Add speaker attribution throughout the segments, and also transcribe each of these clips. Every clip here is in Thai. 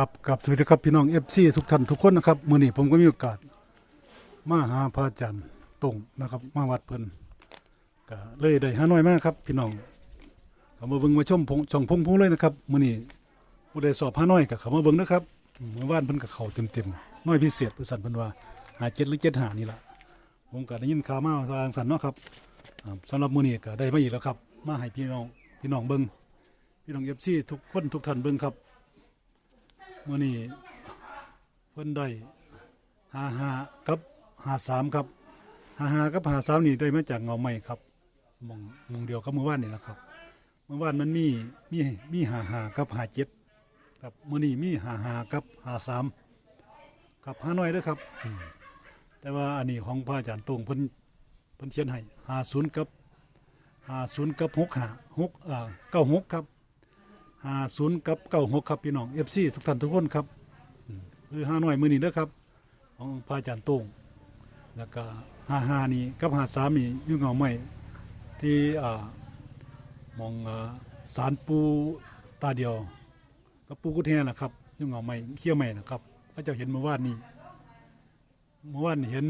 Speaker 1: ครับกับสวัสดีครับพี่น้องเอฟซีทุกท่านทุกคนนะครับมื่อนี้ผมก็มีโอกาส มาหาพระอาจารย์ตรงนะครับ มาวัดเพิ่นก็เลยได้หาน้อยมากครับ พี่น้องเขามาเบิ่งมาชมพงช่องพงพงเลยนะครับมื่อนี้ผู้ใดสอบหาน้อยก็เขามาเบิ่งนะครับเมื่อวานเพิ่นก็เขาเต็มๆน้อยพิเศษเพิ่นสั่นเพิ่นว่าหาเจ็ดหรือเจ็ดหานี่ละผมก็ได้ยินข่าวมาว่าสั่นเนาะครับอ่าสำหรับมื้อนี้ก็ได้มาอีกแล้วครับ มาให้พี่น้องพี่น้องเบิ่งพี่น้องเอฟซีทุกคนทุกท่านเบิ่งครับ มื่อนี้เพิ่นได้หาหากับหาสามครับหาหากับหาสามนี่ได้มาจากเงาใหม่ครับมองมองเดียวกับเมื่อวานนี่แหละครับเมื่อวานมันมีมีมีหาหากับหาเจ็ดครับมื่อนี้มีหาหากับหาสามครับหาน้อยเด้อครับแต่ว่าอันนี้ของพระอาจารย์ตรงเพิ่นเพิ่นเขียนให้หาศูนย์กับหาศูนย์กับหกหาหกเอ่าเก้าหกครับ หาศูนย์กับเก้าหกครับพี่น้องเอฟซีทุกท่านทุกคนครับคือห้าหน่อยมือนี้เด้อครับ ของพระอาจารย์โต้งแล้วก็ห้าห้านี่กับห้าสามนี่ยุ่งเหงาใหม่ที่อ่ามองอ่าสารปูตาเดียวกับปูกุดแฮนะครับยุ่งเหงาใหม่เขี้ยวใหม่นะครับพระเจ้าเห็นเมื่อวานนี้เมื่อวานเห็น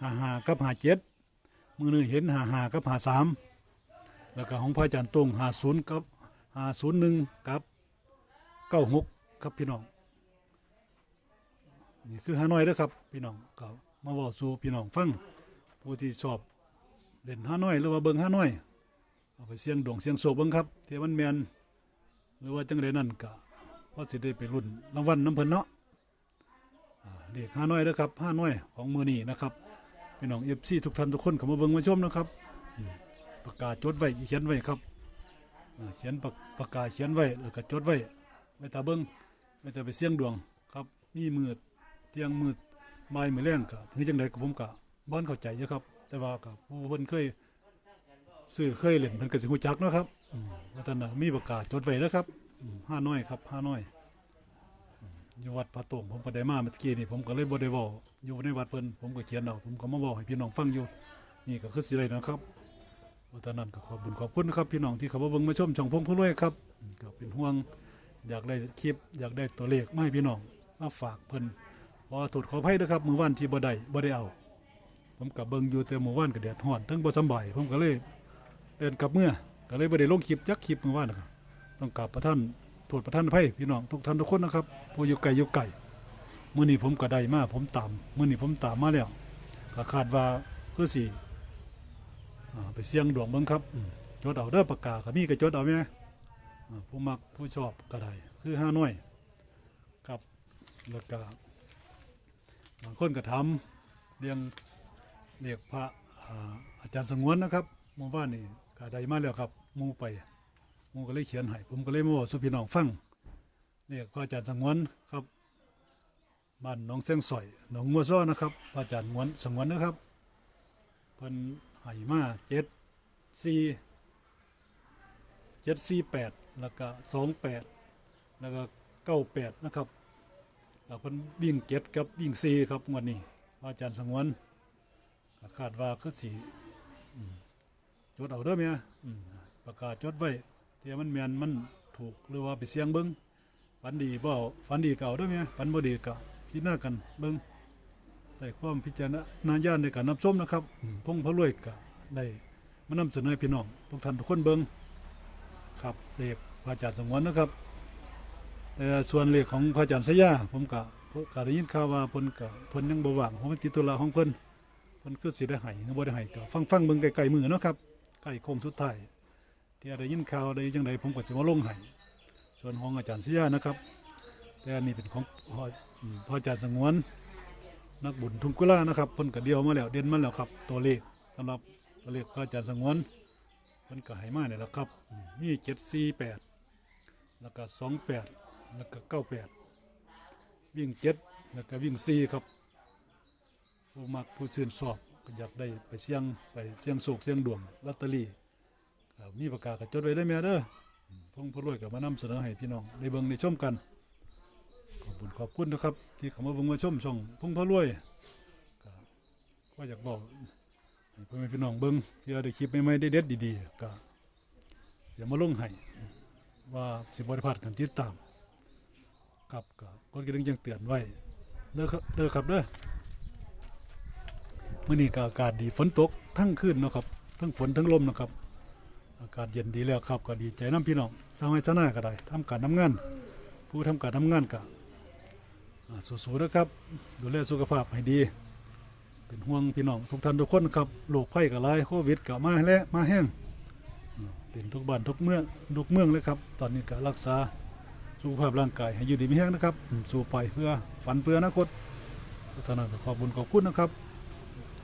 Speaker 1: ห้าห้ากับห้าเจ็ดมือหนึงเห็นห้าห้ากับห้าสามแล้วก็ของพระอาจารย์โต้งห้าศูนย์กับ หาศูนย์หนึ่งกับเก้าหกครับพี่น้องนี่คือฮานอยเด้อครับ พี่น้องก็มาบอกสู่พี่น้องฟังผู้ที่ชอบเล่นฮานอยหรือว่าเบิ่งฮานอยเอาไปเสียงดวงเสียงโศกเบิ่งครับเทมันแมนหรือว่าจังไดนั่นก็พอสิได้ไปรุ่นรางวัลน้ำเพิ่นเนาะอ่าเรียกฮานอยเด้อครับฮานอยของมือนี้นะครับพี่น้องเอฟซีทุกท่านทุกคนเข้ามาเบิ่งมาชมนะครับ ประกาศจดไว้เขียนไว้ครับ เขียนปากปากกาเขียนไว้แล้วก็จดไว้ไม่ตาเบิ้งไม่ตาไปเสี่ยงดวงครับมีมืดเที่ยงมืดไม้มือแรงก็ถึงจังไดก็ผมก็บ้านเข้าใจอยู่ครับ แต่ว่าก็ผู้เพิ่นเคยซื้อเคยเล่นเพิ่นก็สิฮู้จักนะครับอืมว่าท่านน่ะมีปากกาศจดไว้แล้วครับห้าน้อยครับห้าน้อยอยู่วัดพระตงผมก็ได้มาเมื่อกี้นี่ผมก็เลยบ่ได้เว้าอยู่ในวัดเพิ่นผมก็เขียนเอาผมก็มาเว้าให้พี่น้องฟังอยู่ นี่ก็คือสิได้นะครับ วัฒนั้นก็ขอบุญขอบคุณนะครับพี่น้องที่เขามาเบิ่งมาชมช่องพงผู้รวยครับก็เป็นห่วงอยากได้คลิป อยากได้ตัวเลขไมาให้พี่น้องมาฝากเพิ่นขอโทษขออภัยด้วยครับมือวานที่บ่ได้บ่ได้เอา ผมกับเบิ่งอยู่แต่มื้อวานก็แดดร้อนทั้งบ่สำบายผมก็เลยเดินกลับเมื่อก็เลยบ่ได้ลงคลิปจักคลิปมือวานนะครับต้องกราบประท่านโทษประท่านภัยพี่น้องทุกท่านทุกคนนะครับผู้อยู่ไกลอยู่ไกลมื้อนี้ผมก็ได้มาผมตามมื้อนี้ผมตามมาแล้วก็คาดว่าคือสิอ่ ไปเสี่ยงดวงเบิ่งครับจดเอาเด้อปากกาก็มีก็จดเอาแม่ผู้มักผู้ชอบก็ได้คือห้าหน่วยครับแล้วก็บางคนก็ทำเรียงเรียกพระอาจารย์สงวนนะครับมู่บ้านี่ก็ได้มาแล้วครับมูไปมูก็เลยเขียนให้ผมก็เลยมาบอกสู่พี่น้องฟังเรียกพระอาจารย์สงวนครับบ้านหนองเสียงสอยหนองมัวซ้อนะครับพระอาจารย์งวนสงวนนะครับเพิ่น ให้มาเจ็ดสี่เจ็ดสี่แปดแล้วก็สองแปดแล้วก็เก้าแปดนะครับแล้วเพิ่นวิ่งเจ็ดกับวิ่งสี่ครับงวดนี้อาจารย์สงวนคาดว่าคือสี่จดเอาเด้อเมียประกาศจดไว้เที่ยมันแมนมันถูกหรือว่าไปเสียงเบิ้งฝันดีเปล่าฝันดีเก่าเด้อเมียฝันบ่ดีเก็พิจารณากันเบิ้ง ใส่ความพิจารณาญาณในการนำส้มนะครับอืมพงพระรวยก็ได้มานำเสนอให้พี่น้องทุกท่านทุกคนเบิงครับเลขพระอาจารย์สงวนนะครับ แต่ส่วนเลขของพระอาจารย์สยาผมก็ก็ได้ยินข่าวว่าเพิ่นก็เพิ่นยังบ่ว่างเพราะมันติดธุระของเพิ่นเพิ่นคือสิได้ให้หรือบ่ได้ให้ก็ฟังฟังๆเบิ่งไกลๆมือเนาะครับใกล้โค้งสุดท้ายที่ได้ยินข่าวได้จังไดผมก็จะมาลงให้ส่วนของอาจารย์สยานะครับ แต่อันนี้เป็นของอืมพระอาจารย์สงวน นักบุญทุงกุลานะครับเพิ่นก็เดียวมาแล้วเด่นมาแล้วครับ ตัวเลขสำหรับตัวเลขพระอาจารย์สงวนเพิ่นก็ให้มาเนี่ยแหละครับอืมมีเจ็ดสี่แปดแล้วก็สองแปดแล้วก็เก้าแปดวิ่งเจ็ดแล้วก็วิ่งสี่ครับผู้มักผู้ชื่นชอบก็อยากได้ไปเสี่ยงไปเสี่ยงโศกเสี่ยงดวงลอตเตอรี่ครับมีประกาศก็จดไว้ได้แม่เด้ออพงพระรวยก็มานำเสนอให้พี่น้องได้เบิ่งได้ชมกัน บคุณขอบคุณนะครับ ที่เข้ามาเบิ่งมาชมช่องพุ่งพระรวยก็ก็อยากบอกให้พ่อแม่พี่น้องเบิ่งเพื่อได้คลิปใหม่ๆได้เด็ดๆดีๆก็เสียมาลงให้ว่าสิบริพลาดกันติดตามครับก็กดกระดิ่งแจ้งเตือนไว้เด้อครับเด้อครับเด้อมื้อนี้ก็อากาศดีฝนตกทั้งคืนเนาะครับทั้งฝนทั้งลมนะครับ อากาศเย็นดีแล้วครับ ก็ดีใจน้ำพี่น้องสร้างให้สนาก็ได้ทำการทำงาน ผู้ทำการทำงานก็อ่า สู้ๆนะครับ ดูแลสุขภาพให้ดี เป็นห่วงพี่น้องทุกท่านทุกคนครับโรคภัยก็หลายโควิดก็มาและมาแห้งเป็นทุกบ้านทุกเมืองทุกเมืองเลยครับ ตอนนี้ก็รักษาสุขภาพร่างกายให้อยู่ดีมีแห้งนะครับ สู้ไปเพื่อฝันเพื่ออนาคตทุกท่านก็ขอบคุญขอบคุณนะครับ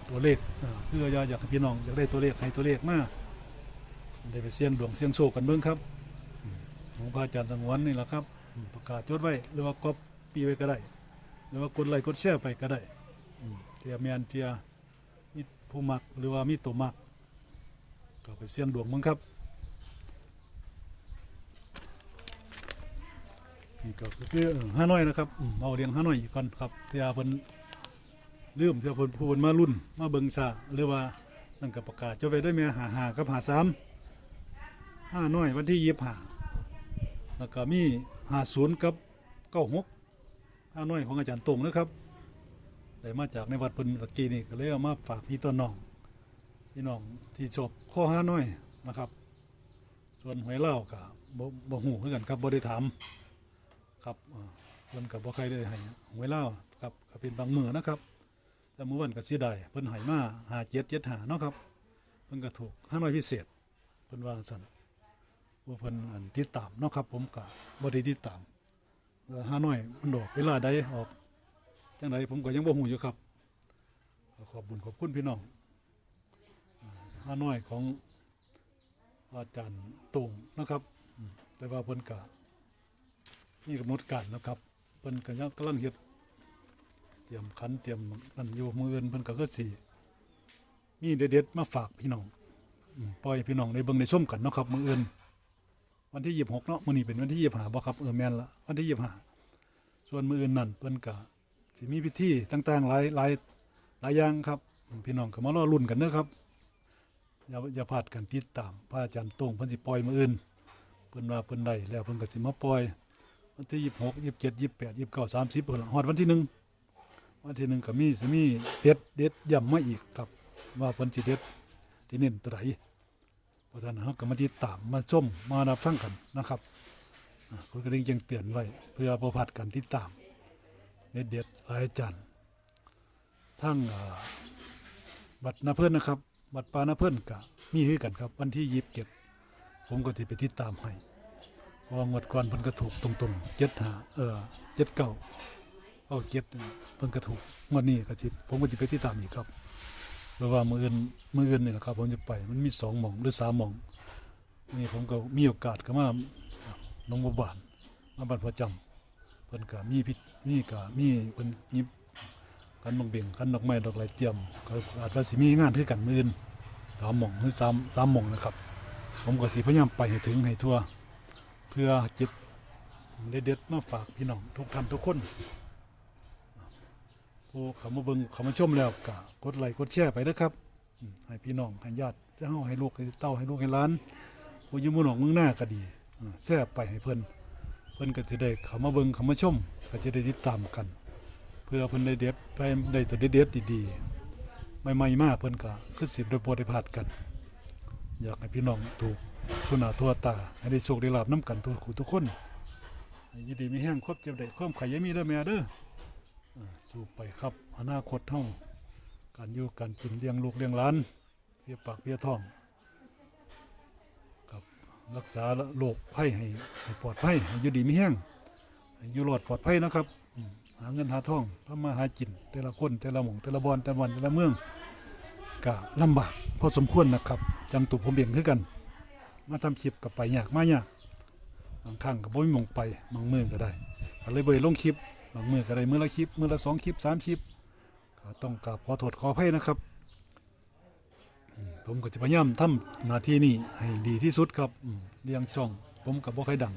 Speaker 1: ตัวเลขเพื่ออยากให้พี่น้องอยากได้ตัวเลขให้ตัวเลขมาได้ไปเสี่ยงดวงเสี่ยงโชคกันเบิ่งครับอืมของพระอาจารย์สังวนนี่แหละครับ ประกาศจดไว้หรือว่าก๊อป ปีไว้ก็ได้ หรือว่ากดไลค์กดแชร์ไปก็ได้เทียแมนเทียมีผู้มักหรือว่ามีตัวมักก็ไปเสี่ยงดวงมึงครับนี่ก็คือเออห้าน้อยนะครับมเอาเรียงห้าน้อยก่อนครับเทียเพิ่นลืมเทียเพิ่นผู้เพิ่นมารุ่นมาเบิงซะหรือว่านั่นก็ประกาศจดไว้ด้วยแม่หาหากับหาสามห้าน้อยวันที่ยี่สิบห้าแล้วก็มีหาศูนย์กับเก้าหก ห้าน้อยของอาจารย์ตรงนะครับได้มาจากในวัดเพิ่นตะกี้นี่ก็เลยเอามาฝากพี่ต้นน้องพี่น้องที่ชอบข้อห้าน้อยนะครับ ส่วนหวยเล่าก็บบ่ฮู้คือกันครับบ่ได้ถามครับอ่าเพิ่นก็บ่ใครได้ให้หวยเล่าครับก็เป็นบางมือนะครับ แต่มื้อวันก็สิได้เพิ่นให้มา5775เจ็ดหานาะครับเพิ่นก็ถูกห้าน้อยพิเศษเพิ่นว่าซั่นว่าเพิ่นอันติดตามเนาะครับ ผมก็บ่ได้ติดตาม เออห้าน้อยมันดอกเวลาใดออกจังไดผมก็ยังบ่ฮู้อยู่ครับ ขอบบุญขอบคุณพี่น้องอ่าน้อยของอาจารย์ตุงนะครับ แต่ว่าเพิ่นก็มีกำหนดการนะครับเพิ่นก็ยังกำลังเฮ็ดเตรียมขันเตรียมนั่นอยู่มืออื่นเพิ่นก็คือสิมีเด็ดๆมาฝากพี่น้องปล่อยพี่น้องได้เบิ่งได้มกันนะครับมืออื่น วันที่ยี่สิบหกเนาะมื้อนี้เป็นวันที่ยี่สิบห้าบ่ครับเออแม่นละวันที่ยี่สิบห้าส่วนมื้ออื่นนั่นเพิ่นก็สิมีพิธีต่างๆหลายหลายหลายอย่างครับ พี่น้องก็มารอลุ้นกันเด้อครับอย่าอย่าพลาดกันติดตามพระอาจารย์ตงเพิ่นสิปล่อยมื้ออื่นเพิ่นว่าเพิ่นได้แล้วเพิ่นก็สิมาปล่อย วันที่ยี่สิบหกยี่สิบเจ็ดยี่สิบแปดยี่สิบเก้าสามสิบเพิ่นละฮอดวันที่หนึ่งวันที่หนึ่งก็มีสิมีเด็ดเด็ดย่ำมาอีกครับ ว่าเพิ่นสิเด็ดที่เน้นตัวใด เพราะฉะนั้นเราก็มาติดตามมาชมมารับฟังกันนะครับคุณกระดิ่งแจ้งเตือนไว้ เพื่อประพัดกันติดตามเด็ดเด็ดหลายจารย์ทั้งอ่าวัดนาเพิ่อนนะครับวัดป่านาเพิ่อนก็มีคือกันครับ วันที่ยีิบเก็บผมก็จะไปติดตามให้พราะว่างวดก่อนเพิ่นก็ถูกตรงๆเจ็ดหาเออเจ็ดเก้าเอาเจ็ดเพิ่นก็ถูกงวดนี้ก็สิผมก็จะไปติดตามอีกครับ เพราะว่ามืออื่นมืออื่นนี่แหละครับ ผมจะไปมันมีสองหม่องหรือสามหม่องนี่ผมก็มีโอกาสก็มาหน้องบัวบานมาบ้านพระจำเพิ่นก็มีพิษมีก็มีเพิ่นยิบกันบังเบ่งกันดอกไม้ดอกไหลเตรียมก็อาจว่าสิมีงานคือกันมืออื่นสามหม่องหรือสามสามหม่องนะครับ ผมก็สิพยายามไปให้ถึงให้ทั่ว เพื่อจิตเด็ดๆมาฝากพี่น้องทุกท่านทุกคน ผู้เขามาเบิงเขามาชมแล้วก็กดไลค์กดแชร์ไปนะครับให้พี่น้องให้ญาติให้เฮาให้ลูกให้เต้าให้ลูกให้หลานผู้ยืมมือหนองมืองหน้าก็ดีแชร์ไปให้เพิ่นเพิ่นก็จะได้เขามาเบิงเขามาชมก็จะได้ติดตามกัน เพื่อเพิ่นได้เด็ดไปได้ตัวเด็ดดีๆใหม่ๆมากเพิ่นก็คือสิบได้บ่ได้พลาดกัน อยากให้พี่น้องถูกทุกหน้าทั่วตาให้ได้โชคได้ลาบนํกันทุกคู่ทุกคนยินดีมีแห้งครบเจ็บได้ความไข่อยมีเด้อแม่เด้อ สู้ไปครับอนาคตท่าการอยู่การกินเลี้ยงลูกเลี้ยงหลานเพียปากเพียท้องกับรักษาโรคภัยให้ให้ปลอดภัยให้อยู่ดีไม่แห้งให้อยู่รอดปลอดภัยนะครับ หาเงินหาทองทำมาหากิน แต่ละคนแต่ละหม่องแต่ละบอนแต่ละวันแต่ละเมืองก็ลำบากพอสมควรนะครับ จังตุผมเบียงคือกัน มาทำคลิปกับไปยากมายากบางครั้งก็บ่มีหมองไปบางมือก็ได้ก็เลยเบยลงคลิป บางมือก็ได้มือละคลิปมือละสองคลิปสามคลิปก็ต้องกราบขอโทษขออภัยนะครับ ผมก็จะพยายามทำหน้าที่นี้ให้ดีที่สุดครับเลี้ยงช่อง ผมกับบ่ใครดัง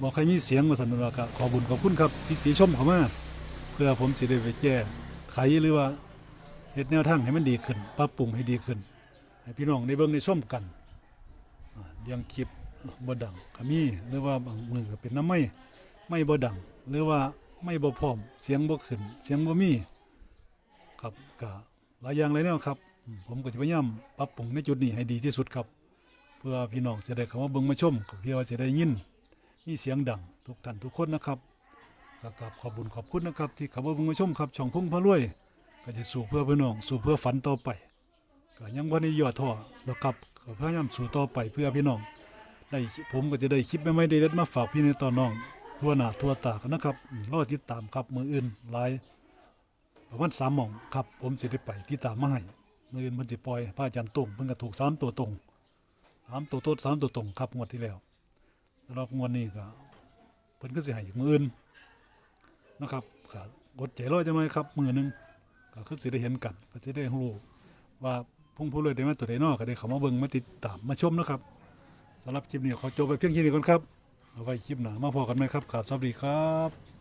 Speaker 1: บ่ใครมีเสียงมาสนุนว่าก็ขอบุญขอบคุณครับที่ติชมเขามาเพื่อผมสิได้ไปแก้ไขหรือว่าเฮ็ดแนวทางให้มันดีขึ้นปรับปรุงให้ดีขึ้น ให้พี่น้องได้เบิ่งได้มกันอ่าเรียงคลิปบ่ดังก็มีหรือว่าบางมือก็เป็นน้ำไม้ไม่บ่ดังหรือว่า ไม่บ่พร้อม เสียงบ่ขึ้น เสียงบ่มี ครับก็หลายอย่างหลยแนวครับ ผมก็จะพยายามปรับปรุงในจุดนี้ให้ดีที่สุดครับ เพื่อพี่น้องจะได้เข้ามาเบิ่งมาชมเพื่อว่าจะได้ยินมีเสียงดังทุกท่านทุกคนนะครับก็กราบขอบคุญขอบคุณนะครับ ที่เข้ามาเบิ่งมาชมครับช่องพุ่งพระรวย ก็จะสู้เพื่อพี่น้องสู้เพื่อฝันต่อไปก็ยังบ่ได้ย่อท้อหรอกครับก็พยายามสู้ต่อไปเพื่อพี่น้องได้ผมก็จะได้คลิปใหม่ๆได้เด็ดมาฝากพี่ในตอนน้อง ทั่วหน้าทั่วตากันนะครับอืมรอติดตามครับมืออื่นหลายประมาณสามหม่องครับผมสิได้ไปติดตามมาให้มืออื่นมันสิปล่อยพระอาจารย์ตรงเพิ่นก็ถูกสามตัวตรงสามตัวโตดสามตัวตรงครับงวดที่แล้วสำหรับงวดนี้ก็เพิ่นก็สิให้อีกมืออื่นนะครับก็อดใจรอจังหน่อยครับมือหนึ่งก็คือสิได้เห็นกันก็สิได้รู้ว่าพุ่งผู้เลยได้มาตัวใดเนอกก็ได้เขามาเบิ่งมาติดตามมาชมนะครับสำหรับคลิปนี้ขอจบไปเพียงแค่นี้ก่อนครับ เอาไว้คลิปหน้ามาพอกันไหมครับครับสวัสดีครับ